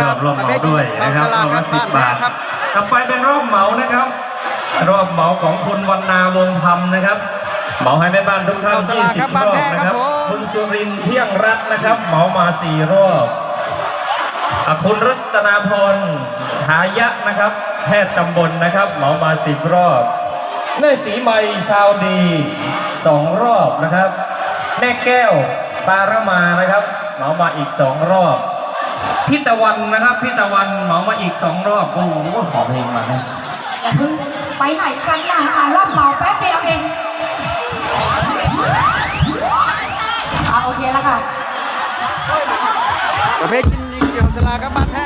ขอบคุณครับบรรยากาศขอบคุณสำหรอบครับเหมาด้วยนะครับประเภทรอบละครับสิบบาทครับต่อไปเป็นรอบเหมานะครับ รอบเหมาของคุณวันนาวงธรรมนะครับ เหมาให้แม่บ้านทุกท่านเอาสลากครับ20รบ้านอบแพร่นะคครัรับบผมคุณสุรินทร์เที่ยงรัตน์นะครับ เหมามาสี่รอบอะคุณรัตนาพรหายะนะครับ แพทย์ตำบลนะครับ เหมามาสิบรอบแม่สีไมชาวดีสองรอบนะครับ แม่แก้วปารมานะครับ เหมามาอีกสองรอบ พี่ตะวันนะครับ พี่ตะวันเหมามาอีกสองรอบโอ้โหขอเพลงมานะอย่าเพิ่งไปไหนกันนะอ่ารอบเหมาแป๊บเดียวเองอ่าโอเคแล้วค่ะ ประเภทกินยิงเกี่ยวสลากครับบ้านแท้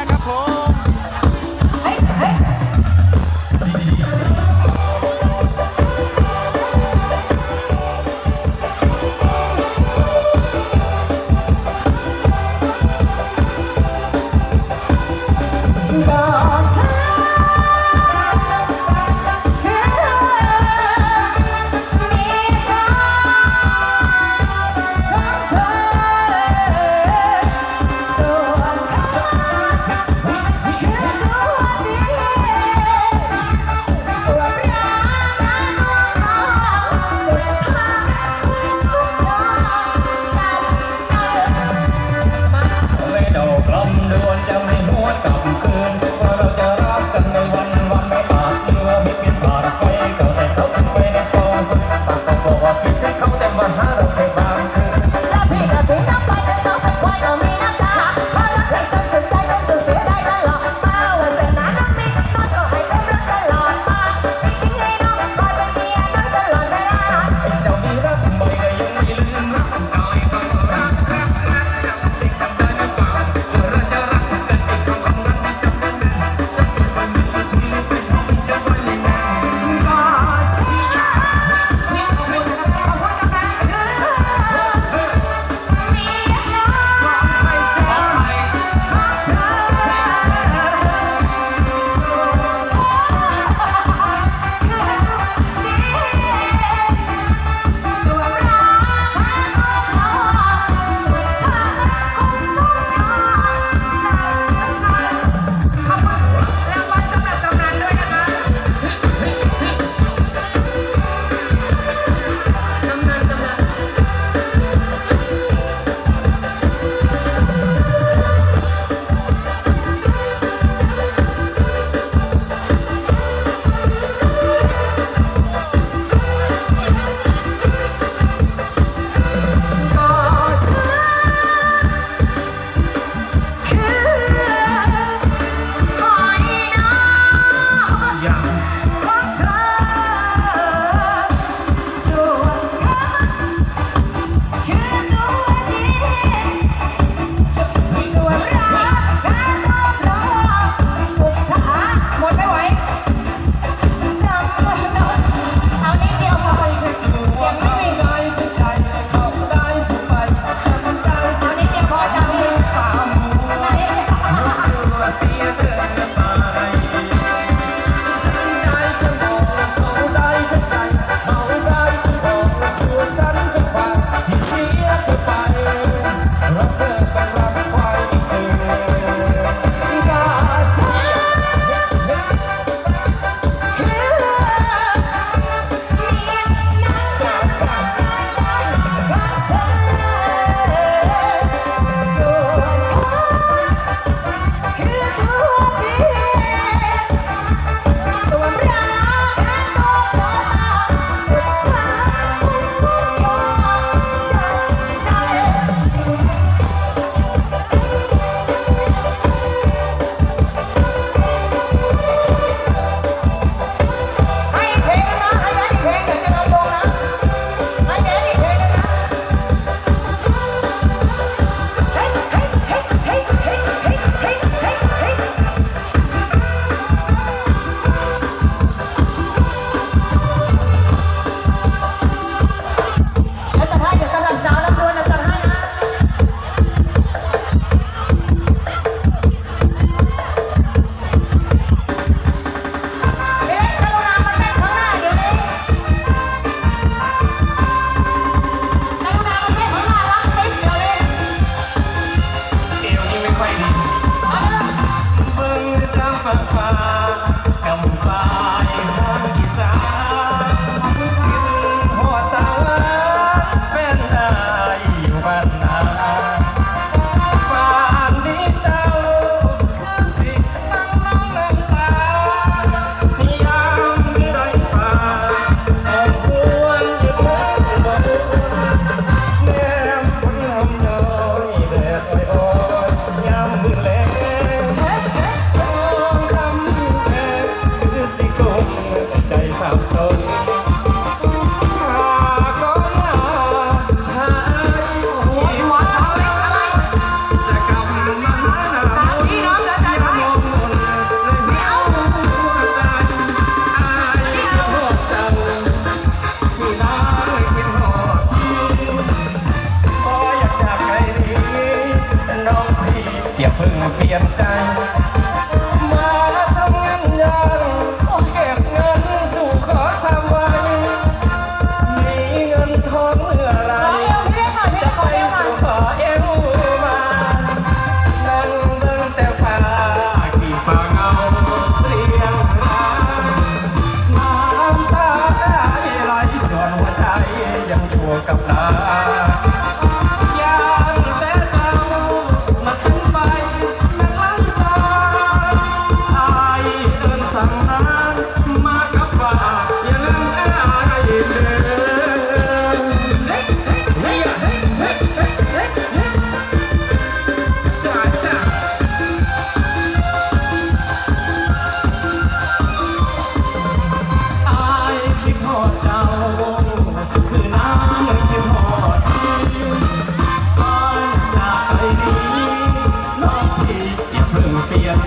ด time.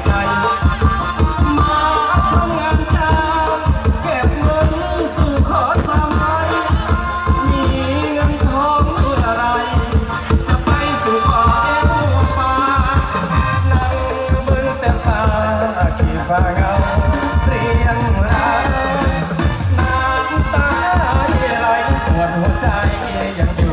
ใจ มาทำงานเช้าเก็บเงินสู่ขอสมไยมีเงินทองเพื่ไร จะไปสู่ป่าแก้วฟ้านั่งเบิ่แต่ฟ้าขี่ฟางเรียงราน้ำตาไหลสวดหัวใจยัง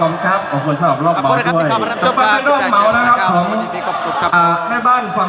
ขอบครับขอบคุณสำหรับรอบขอบคุณครับที่เข้ามารับชมปการเป็นรอบเมาครับของแม่บ้านฟัง